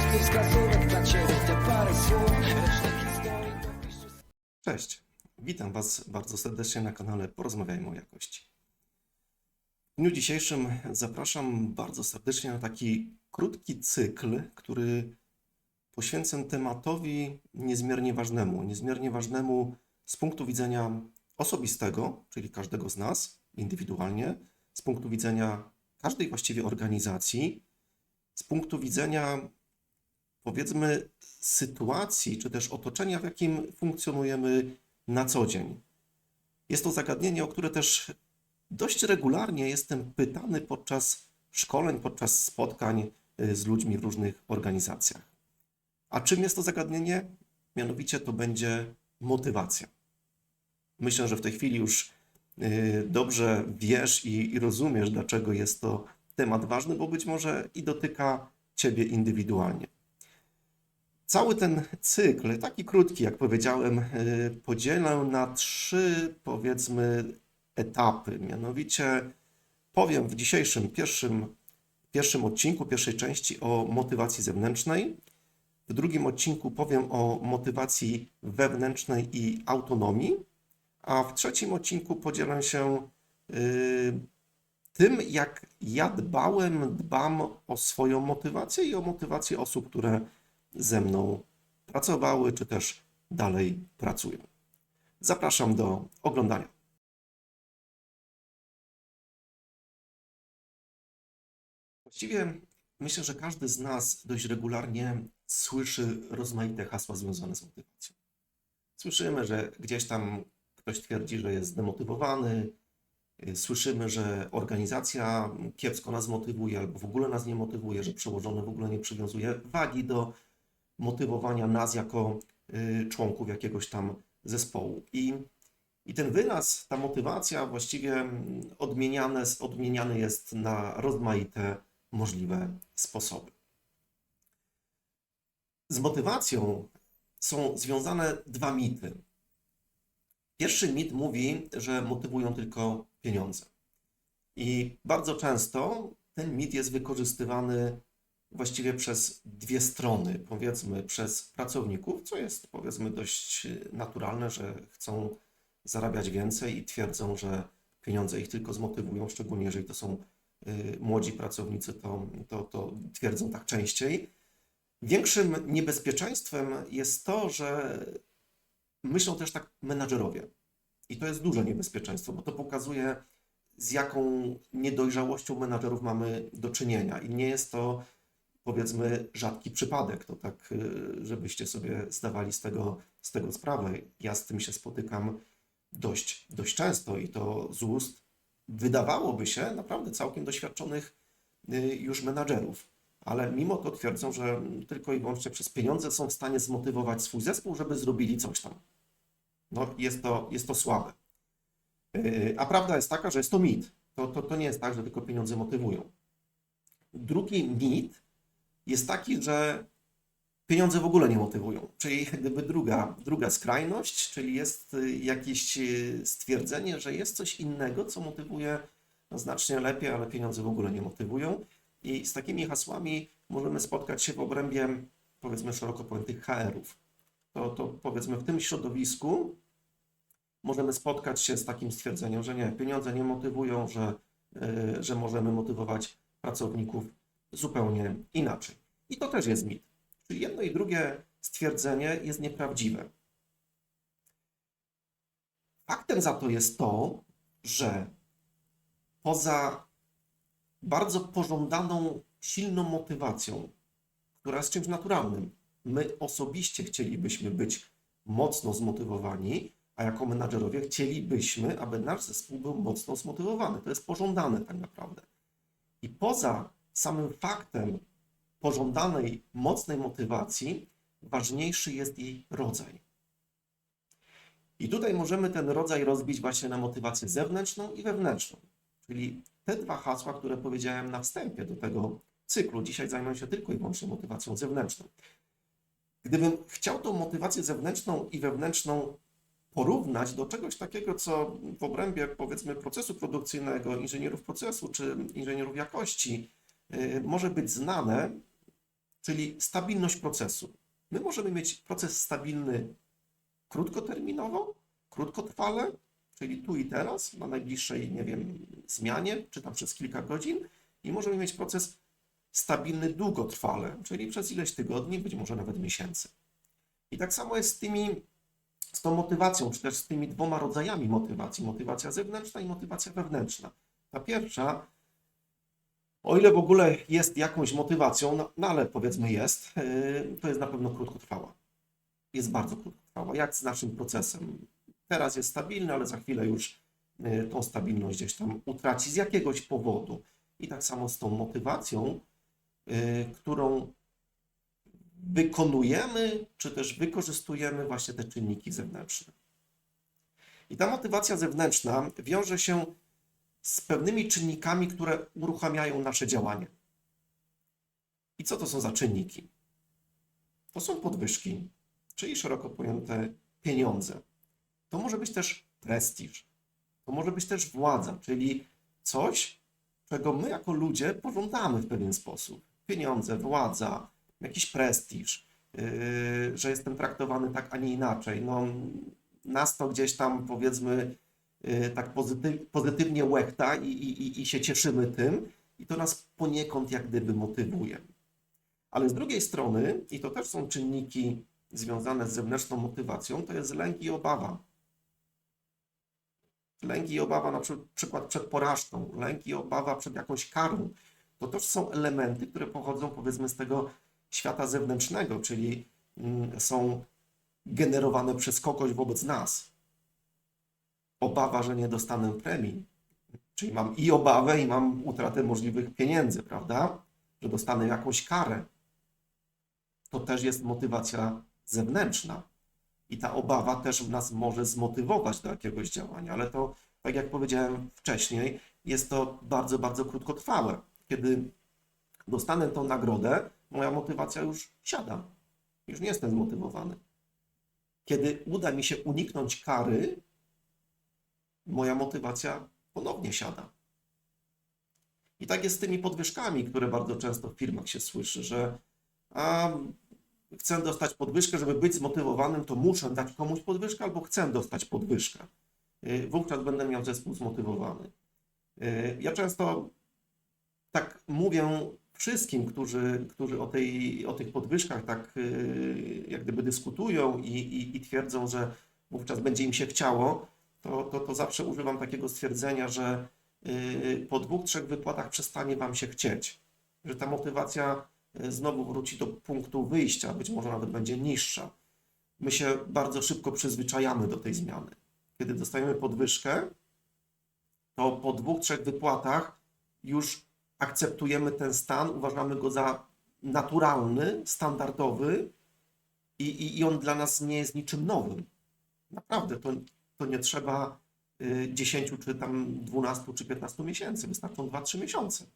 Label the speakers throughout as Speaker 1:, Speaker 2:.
Speaker 1: wskazówek dla ciebie te parę słów historii
Speaker 2: Cześć, witam Was bardzo serdecznie na kanale Porozmawiajmy o jakości. W dniu dzisiejszym zapraszam bardzo serdecznie na taki krótki cykl, który poświęcę tematowi niezmiernie ważnemu. Niezmiernie ważnemu z punktu widzenia osobistego, czyli każdego z nas indywidualnie, z punktu widzenia każdej właściwie organizacji, z punktu widzenia powiedzmy sytuacji, czy też otoczenia, w jakim funkcjonujemy na co dzień. Jest to zagadnienie, o które też dość regularnie jestem pytany podczas szkoleń, podczas spotkań y, z ludźmi w różnych organizacjach. A czym jest to zagadnienie? Mianowicie to będzie motywacja. Myślę, że w tej chwili już y, dobrze wiesz i, i rozumiesz, dlaczego jest to temat ważny, bo być może i dotyka Ciebie indywidualnie. Cały ten cykl, taki krótki, jak powiedziałem, y, podzielę na trzy, powiedzmy, etapy. Mianowicie powiem w dzisiejszym pierwszym, pierwszym odcinku, pierwszej części o motywacji zewnętrznej. W drugim odcinku powiem o motywacji wewnętrznej i autonomii. A w trzecim odcinku podzielę się y, tym, jak ja dbałem, dbam o swoją motywację i o motywację osób, które ze mną pracowały, czy też dalej pracują. Zapraszam do oglądania. Właściwie myślę, że każdy z nas dość regularnie słyszy rozmaite hasła związane z motywacją. Słyszymy, że gdzieś tam ktoś twierdzi, że jest zdemotywowany, y, słyszymy, że organizacja kiepsko nas motywuje albo w ogóle nas nie motywuje, że przełożony w ogóle nie przywiązuje wagi do motywowania nas jako y, członków jakiegoś tam zespołu. I, i ten wyraz, ta motywacja właściwie mm, odmieniane, odmieniany jest na rozmaite możliwe sposoby. Z motywacją są związane dwa mity. Pierwszy mit mówi, że motywują tylko pieniądze. I bardzo często ten mit jest wykorzystywany właściwie przez dwie strony, powiedzmy przez pracowników, co jest powiedzmy dość naturalne, że chcą zarabiać więcej i twierdzą, że pieniądze ich tylko zmotywują, szczególnie jeżeli to są y, młodzi pracownicy, to, to, to twierdzą tak częściej. Większym niebezpieczeństwem jest to, że myślą też tak menadżerowie. I to jest duże niebezpieczeństwo, bo to pokazuje, z jaką niedojrzałością menadżerów mamy do czynienia. I nie jest to powiedzmy rzadki przypadek, to tak, y, żebyście sobie zdawali z tego, z tego sprawę. Ja z tym się spotykam dość, dość często i to z ust wydawałoby się naprawdę całkiem doświadczonych y, już menadżerów. Ale mimo to twierdzą, że tylko i wyłącznie przez pieniądze są w stanie zmotywować swój zespół, żeby zrobili coś tam. No, jest to, jest to słabe. Yy, A prawda jest taka, że jest to mit. To, to, to nie jest tak, że tylko pieniądze motywują. Drugi mit jest taki, że pieniądze w ogóle nie motywują. Czyli gdyby druga, druga skrajność, czyli jest y, jakieś y, stwierdzenie, że jest coś innego, co motywuje no, znacznie lepiej, ale pieniądze w ogóle nie motywują. I z takimi hasłami możemy spotkać się w obrębie, powiedzmy, szeroko pojętych HR-ów. To, to powiedzmy w tym środowisku możemy spotkać się z takim stwierdzeniem, że nie, pieniądze nie motywują, że, y, że możemy motywować pracowników zupełnie inaczej. I to też jest mit. Czyli jedno i drugie stwierdzenie jest nieprawdziwe. Faktem za to jest to, że poza bardzo pożądaną, silną motywacją, która jest czymś naturalnym, my osobiście chcielibyśmy być mocno zmotywowani, a jako menadżerowie chcielibyśmy, aby nasz zespół był mocno zmotywowany. To jest pożądane tak naprawdę. I poza samym faktem pożądanej, mocnej motywacji, ważniejszy jest jej rodzaj. I tutaj możemy ten rodzaj rozbić właśnie na motywację zewnętrzną i wewnętrzną. Czyli te dwa hasła, które powiedziałem na wstępie do tego cyklu, dzisiaj zajmę się tylko i wyłącznie motywacją zewnętrzną. Gdybym chciał tą motywację zewnętrzną i wewnętrzną porównać do czegoś takiego, co w obrębie powiedzmy procesu produkcyjnego, inżynierów procesu czy inżynierów jakości może być znane, czyli stabilność procesu. My możemy mieć proces stabilny krótkoterminowo, krótkotrwale, czyli tu i teraz, na najbliższej, nie wiem, zmianie, czy tam przez kilka godzin, i możemy mieć proces stabilny długotrwale, czyli przez ileś tygodni, być może nawet miesięcy. I tak samo jest z tymi, z tą motywacją, czy też z tymi dwoma rodzajami motywacji, motywacja zewnętrzna i motywacja wewnętrzna. Ta pierwsza, o ile w ogóle jest jakąś motywacją, no, no ale powiedzmy jest, yy, to jest na pewno krótkotrwała. Jest bardzo krótkotrwała, jak z naszym procesem. Teraz jest stabilny, ale za chwilę już yy, tą stabilność gdzieś tam utraci z jakiegoś powodu. I tak samo z tą motywacją, yy, którą wykonujemy, czy też wykorzystujemy właśnie te czynniki zewnętrzne. I ta motywacja zewnętrzna wiąże się z pewnymi czynnikami, które uruchamiają nasze działanie. I co to są za czynniki? To są podwyżki, czyli szeroko pojęte pieniądze. To może być też prestiż. To może być też władza, czyli coś, czego my jako ludzie pożądamy w pewien sposób. Pieniądze, władza, jakiś prestiż, yy, że jestem traktowany tak, a nie inaczej. No, nas to gdzieś tam powiedzmy tak pozytyw, pozytywnie łechta i, i, i- się cieszymy tym i to nas poniekąd jak gdyby motywuje. Ale z drugiej strony, i to też są czynniki związane z zewnętrzną motywacją, to jest lęk i obawa. Lęk i obawa na przy- przykład przed porażką, lęk i obawa przed jakąś karą. To też są elementy, które pochodzą powiedzmy z tego świata zewnętrznego, czyli mm, są generowane przez kogoś wobec nas. Obawa, że nie dostanę premii. Czyli mam i obawę, i mam utratę możliwych pieniędzy, prawda? Że dostanę jakąś karę. To też jest motywacja zewnętrzna. I ta obawa też nas może zmotywować do jakiegoś działania, ale to, tak jak powiedziałem wcześniej, jest to bardzo, bardzo krótkotrwałe. Kiedy dostanę tą nagrodę, moja motywacja już siada. Już nie jestem zmotywowany. Kiedy uda mi się uniknąć kary, moja motywacja ponownie siada. I tak jest z tymi podwyżkami, które bardzo często w firmach się słyszy, że a, chcę dostać podwyżkę, żeby być zmotywowanym, to muszę dać komuś podwyżkę albo chcę dostać podwyżkę. Y, Wówczas będę miał zespół zmotywowany. Y, Ja często tak mówię wszystkim, którzy, którzy o, tej, o tych podwyżkach tak y, jak gdyby dyskutują i, i, i twierdzą, że wówczas będzie im się chciało, to, to, to zawsze używam takiego stwierdzenia, że y, po dwóch, trzech wypłatach przestanie Wam się chcieć. Że ta motywacja y, znowu wróci do punktu wyjścia, być może nawet będzie niższa. My się bardzo szybko przyzwyczajamy do tej zmiany. Kiedy dostajemy podwyżkę, to po dwóch, trzech wypłatach już akceptujemy ten stan, uważamy go za naturalny, standardowy i, i, i on dla nas nie jest niczym nowym. Naprawdę, to, to nie trzeba y, 10 czy tam 12 czy 15 miesięcy, wystarczą 2-3 miesiące.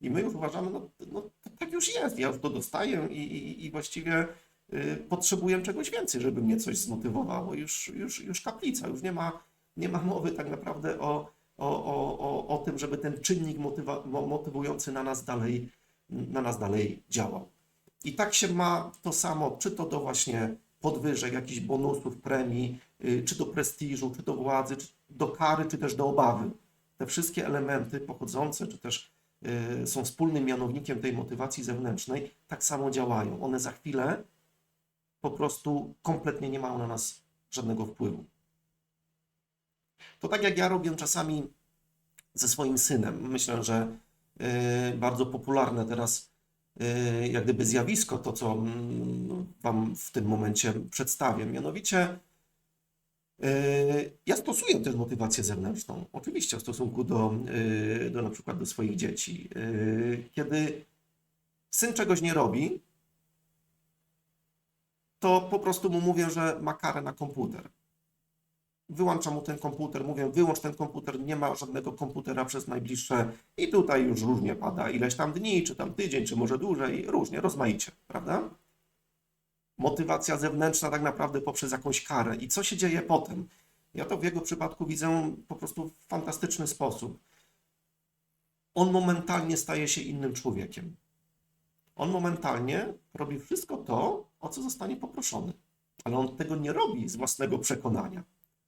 Speaker 2: I my już uważamy, no, no tak już jest, ja już to dostaję i, i, i właściwie y, potrzebuję czegoś więcej, żeby mnie coś zmotywowało. Już, już, już kaplica, już nie ma, nie ma mowy tak naprawdę o, o, o, o, o tym, żeby ten czynnik motywa, mo- motywujący na nas dalej, na nas dalej działał. I tak się ma to samo, czy to do właśnie podwyżek, jakichś bonusów, premii, y, czy do prestiżu, czy do władzy, czy do kary, czy też do obawy. Te wszystkie elementy pochodzące, czy też y, są wspólnym mianownikiem tej motywacji zewnętrznej, tak samo działają. One za chwilę po prostu kompletnie nie mają na nas żadnego wpływu. To tak jak ja robię czasami ze swoim synem. Myślę, że y, bardzo popularne teraz jak gdyby zjawisko, to co mm, Wam w tym momencie przedstawię. Mianowicie y, ja stosuję też motywację zewnętrzną, oczywiście w stosunku do, y, do na przykład do swoich dzieci. Y, Kiedy syn czegoś nie robi, to po prostu mu mówię, że ma karę na komputer wyłączam mu ten komputer, mówię, wyłącz ten komputer, nie ma żadnego komputera przez najbliższe i tutaj już różnie pada, ileś tam dni, czy tam tydzień, czy może dłużej, różnie, rozmaicie, prawda? Motywacja zewnętrzna tak naprawdę poprzez jakąś karę. I co się dzieje potem? Ja to w jego przypadku widzę po prostu w fantastyczny sposób. On momentalnie staje się innym człowiekiem. On momentalnie robi wszystko to, o co zostanie poproszony. Ale on tego nie robi z własnego przekonania.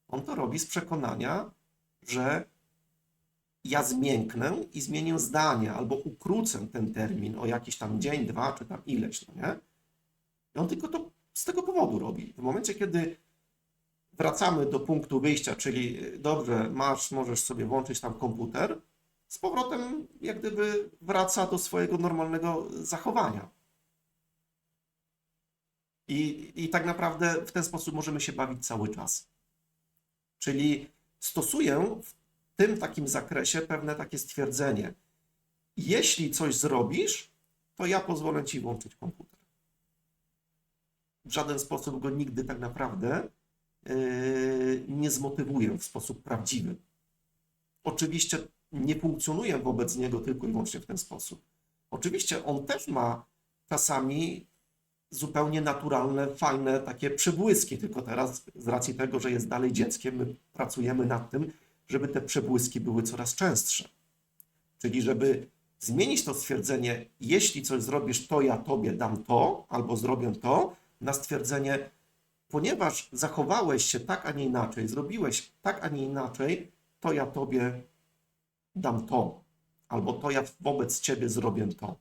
Speaker 2: On to robi z przekonania, że ja zmięknę i zmienię zdanie, albo ukrócę ten termin o jakiś tam dzień, dwa, czy tam ileś, no nie? I on tylko to z tego powodu robi. W momencie, kiedy wracamy do punktu wyjścia, czyli dobrze, masz, możesz sobie włączyć tam komputer, z powrotem jak gdyby wraca do swojego normalnego zachowania. I, I tak naprawdę w ten sposób możemy się bawić cały czas. Czyli stosuję w tym takim zakresie pewne takie stwierdzenie. Jeśli coś zrobisz, to ja pozwolę ci włączyć komputer. W żaden sposób go nigdy tak naprawdę yy, nie zmotywuję w sposób prawdziwy. Oczywiście nie funkcjonuję wobec niego tylko i wyłącznie w ten sposób. Oczywiście on też ma czasami zupełnie naturalne, fajne takie przebłyski, tylko teraz z racji tego, że jest dalej dzieckiem, my pracujemy nad tym, żeby te przebłyski były coraz częstsze. Czyli żeby zmienić to stwierdzenie, jeśli coś zrobisz, to ja tobie dam to, albo zrobię to, na stwierdzenie, ponieważ zachowałeś się tak, a nie inaczej, zrobiłeś tak, a nie inaczej, to ja tobie dam to, albo to ja wobec ciebie zrobię to.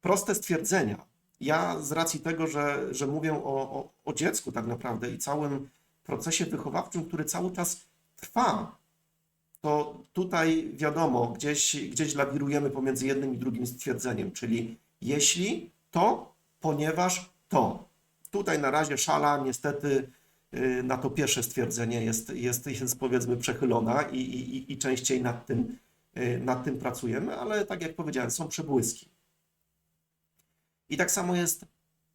Speaker 2: Proste stwierdzenia. Ja z racji tego, że, że mówię o, o, o dziecku tak naprawdę i całym procesie wychowawczym, który cały czas trwa, to tutaj wiadomo, gdzieś, gdzieś lawirujemy pomiędzy jednym i drugim stwierdzeniem, czyli jeśli, to, ponieważ, to. Tutaj na razie szala niestety y, na to pierwsze stwierdzenie jest, jest, jest powiedzmy przechylona i, i, i częściej nad tym, y, nad tym pracujemy, ale tak jak powiedziałem, są przebłyski. I tak samo jest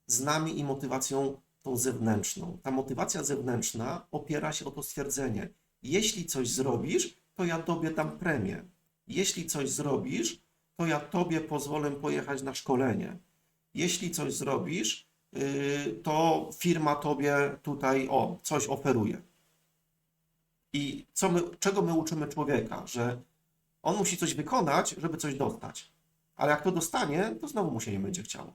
Speaker 2: z nami i motywacją tą zewnętrzną. Ta motywacja zewnętrzna opiera się o to stwierdzenie: jeśli coś zrobisz, to ja tobie dam premię. Jeśli coś zrobisz, to ja tobie pozwolę pojechać na szkolenie. Jeśli coś zrobisz, yy, to firma tobie tutaj o coś oferuje. I co my, czego my uczymy człowieka? Że on musi coś wykonać, żeby coś dostać. Ale jak to dostanie, to znowu mu się nie będzie chciało.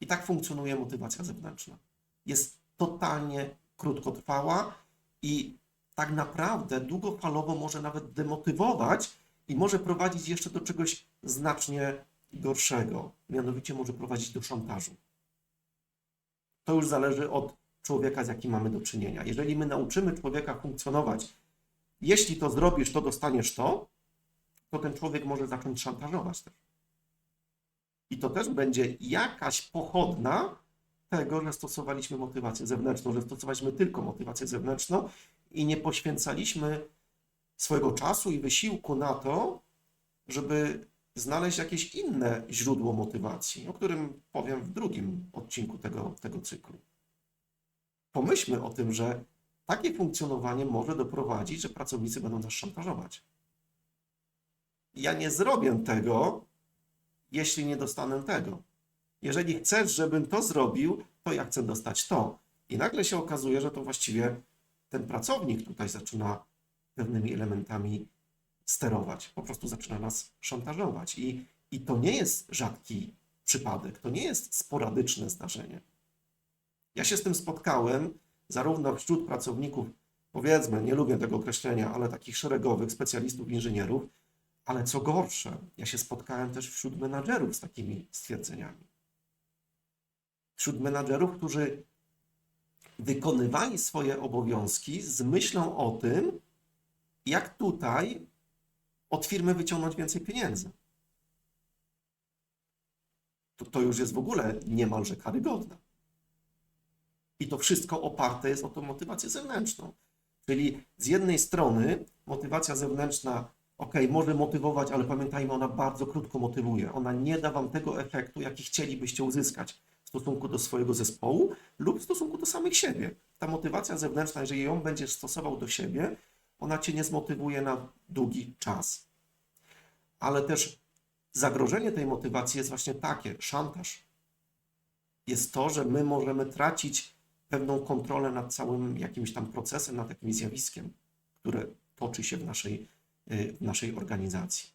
Speaker 2: I tak funkcjonuje motywacja zewnętrzna. Jest totalnie krótkotrwała i tak naprawdę długofalowo może nawet demotywować i może prowadzić jeszcze do czegoś znacznie gorszego. Mianowicie może prowadzić do szantażu. To już zależy od człowieka, z jakim mamy do czynienia. Jeżeli my nauczymy człowieka funkcjonować, jeśli to zrobisz, to dostaniesz to, to ten człowiek może zacząć szantażować też. I to też będzie jakaś pochodna tego, że stosowaliśmy motywację zewnętrzną, że stosowaliśmy tylko motywację zewnętrzną i nie poświęcaliśmy swojego czasu i wysiłku na to, żeby znaleźć jakieś inne źródło motywacji, o którym powiem w drugim odcinku tego, tego cyklu. Pomyślmy o tym, że takie funkcjonowanie może doprowadzić, że pracownicy będą nas szantażować. Ja nie zrobię tego, jeśli nie dostanę tego. Jeżeli chcesz, żebym to zrobił, to ja chcę dostać to. I nagle się okazuje, że to właściwie ten pracownik tutaj zaczyna pewnymi elementami sterować. Po prostu zaczyna nas szantażować. I, i to nie jest rzadki przypadek, to nie jest sporadyczne zdarzenie. Ja się z tym spotkałem zarówno wśród pracowników, powiedzmy, nie lubię tego określenia, ale takich szeregowych specjalistów, inżynierów, ale co gorsze, ja się spotkałem też wśród menadżerów z takimi stwierdzeniami. Wśród menadżerów, którzy wykonywali swoje obowiązki z myślą o tym, jak tutaj od firmy wyciągnąć więcej pieniędzy. To, to już jest w ogóle niemalże karygodne. I to wszystko oparte jest o tą motywację zewnętrzną. Czyli z jednej strony motywacja zewnętrzna, ok, może motywować, ale pamiętajmy, ona bardzo krótko motywuje. Ona nie da wam tego efektu, jaki chcielibyście uzyskać w stosunku do swojego zespołu lub w stosunku do samych siebie. Ta motywacja zewnętrzna, jeżeli ją będziesz stosował do siebie, ona cię nie zmotywuje na długi czas. Ale też zagrożenie tej motywacji jest właśnie takie, szantaż. Jest to, że my możemy tracić pewną kontrolę nad całym jakimś tam procesem, nad jakimś zjawiskiem, które toczy się w naszej, w naszej organizacji.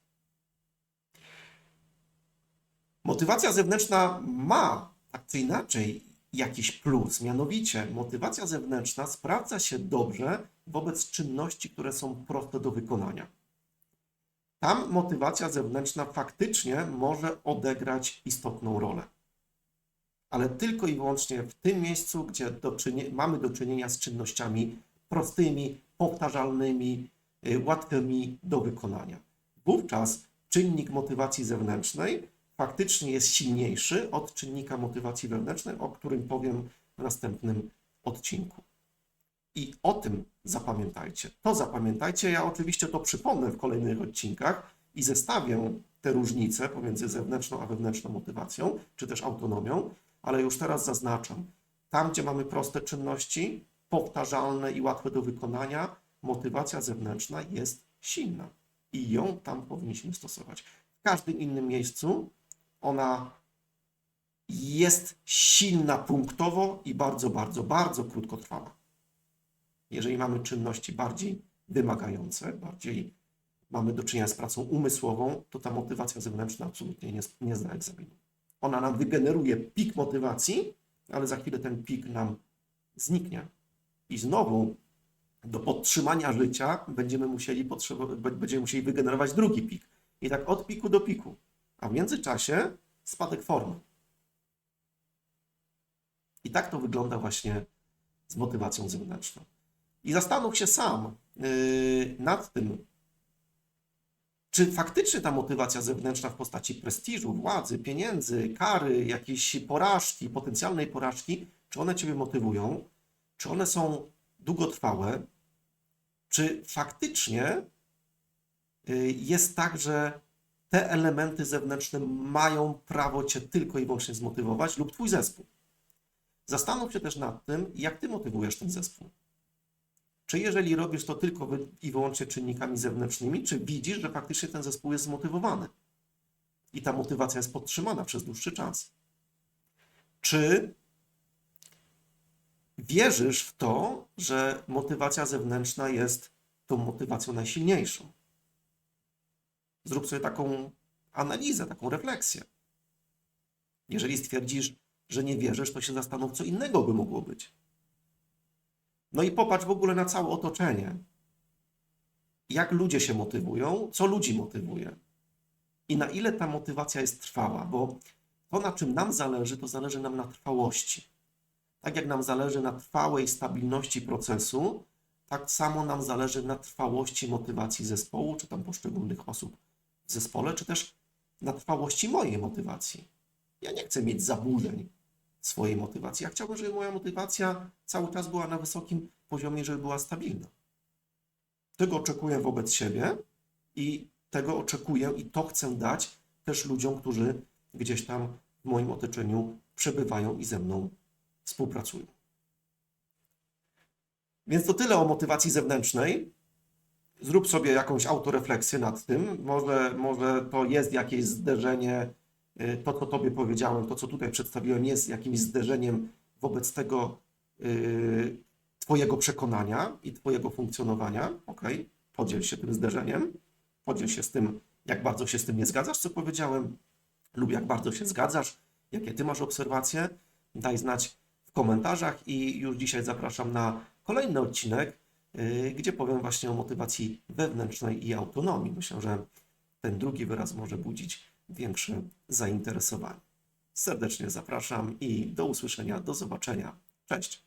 Speaker 2: Motywacja zewnętrzna ma tak czy inaczej jakiś plus, mianowicie motywacja zewnętrzna sprawdza się dobrze wobec czynności, które są proste do wykonania. Tam motywacja zewnętrzna faktycznie może odegrać istotną rolę. Ale tylko i wyłącznie w tym miejscu, gdzie do mamy do czynienia z czynnościami prostymi, powtarzalnymi, y, łatwymi do wykonania. Wówczas czynnik motywacji zewnętrznej faktycznie jest silniejszy od czynnika motywacji wewnętrznej, o którym powiem w następnym odcinku. I o tym zapamiętajcie. To zapamiętajcie. Ja oczywiście to przypomnę w kolejnych odcinkach i zestawię te różnice pomiędzy zewnętrzną a wewnętrzną motywacją, czy też autonomią, ale już teraz zaznaczam. Tam, gdzie mamy proste czynności, powtarzalne i łatwe do wykonania, motywacja zewnętrzna jest silna i ją tam powinniśmy stosować. W każdym innym miejscu ona jest silna punktowo i bardzo, bardzo, bardzo krótkotrwała. Jeżeli mamy czynności bardziej wymagające, bardziej mamy do czynienia z pracą umysłową, to ta motywacja zewnętrzna absolutnie nie, nie zna egzaminu. Ona nam wygeneruje pik motywacji, ale za chwilę ten pik nam zniknie. I znowu do podtrzymania życia będziemy musieli, będziemy musieli wygenerować drugi pik. I tak od piku do piku. A w międzyczasie spadek formy. I tak to wygląda właśnie z motywacją zewnętrzną. I zastanów się sam yy, nad tym, czy faktycznie ta motywacja zewnętrzna w postaci prestiżu, władzy, pieniędzy, kary, jakiejś porażki, potencjalnej porażki, czy one Ciebie motywują, czy one są długotrwałe, czy faktycznie y, jest tak, że te elementy zewnętrzne mają prawo Cię tylko i wyłącznie zmotywować lub Twój zespół. Zastanów się też nad tym, jak Ty motywujesz ten zespół. Czy jeżeli robisz to tylko i wyłącznie czynnikami zewnętrznymi, czy widzisz, że faktycznie ten zespół jest zmotywowany i ta motywacja jest podtrzymana przez dłuższy czas? Czy wierzysz w to, że motywacja zewnętrzna jest tą motywacją najsilniejszą? Zrób sobie taką analizę, taką refleksję. Jeżeli stwierdzisz, że nie wierzysz, to się zastanów, co innego by mogło być. No i popatrz w ogóle na całe otoczenie. Jak ludzie się motywują, co ludzi motywuje i na ile ta motywacja jest trwała, bo to, na czym nam zależy, to zależy nam na trwałości. Tak jak nam zależy na trwałej stabilności procesu, tak samo nam zależy na trwałości motywacji zespołu, czy tam poszczególnych osób w zespole, czy też na trwałości mojej motywacji. Ja nie chcę mieć zaburzeń swojej motywacji. Ja chciałbym, żeby moja motywacja cały czas była na wysokim poziomie, żeby była stabilna. Tego oczekuję wobec siebie i tego oczekuję i to chcę dać też ludziom, którzy gdzieś tam w moim otoczeniu przebywają i ze mną współpracują. Więc to tyle o motywacji zewnętrznej. Zrób sobie jakąś autorefleksję nad tym. Może, może to jest jakieś zderzenie, y, to co Tobie powiedziałem, to co tutaj przedstawiłem, jest jakimś zderzeniem wobec tego y, Twojego przekonania i Twojego funkcjonowania. Ok, podziel się tym zderzeniem, podziel się z tym, jak bardzo się z tym nie zgadzasz, co powiedziałem, lub jak bardzo się zgadzasz, jakie Ty masz obserwacje. Daj znać komentarzach i już dzisiaj zapraszam na kolejny odcinek, yy, gdzie powiem właśnie o motywacji wewnętrznej i autonomii. Myślę, że ten drugi wyraz może budzić większe zainteresowanie. Serdecznie zapraszam i do usłyszenia, do zobaczenia. Cześć!